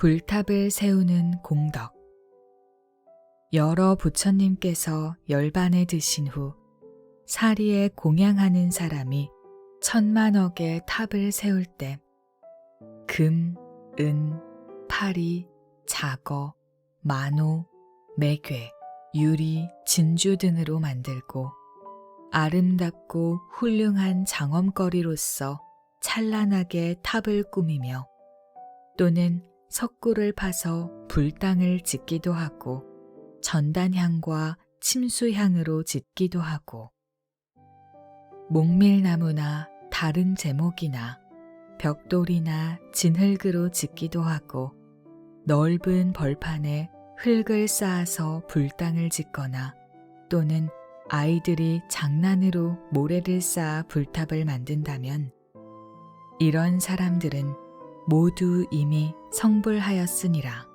불탑을 세우는 공덕. 여러 부처님께서 열반에 드신 후 사리에 공양하는 사람이 천만억의 탑을 세울 때 금, 은, 파리, 자거, 만호, 매괴, 유리, 진주 등으로 만들고 아름답고 훌륭한 장엄거리로서 찬란하게 탑을 꾸미며 또는 석굴을 파서 불당을 짓기도 하고 전단향과 침수향으로 짓기도 하고 목밀나무나 다른 제목이나 벽돌이나 진흙으로 짓기도 하고 넓은 벌판에 흙을 쌓아서 불당을 짓거나 또는 아이들이 장난으로 모래를 쌓아 불탑을 만든다면 이런 사람들은 모두 이미 성불하였으니라.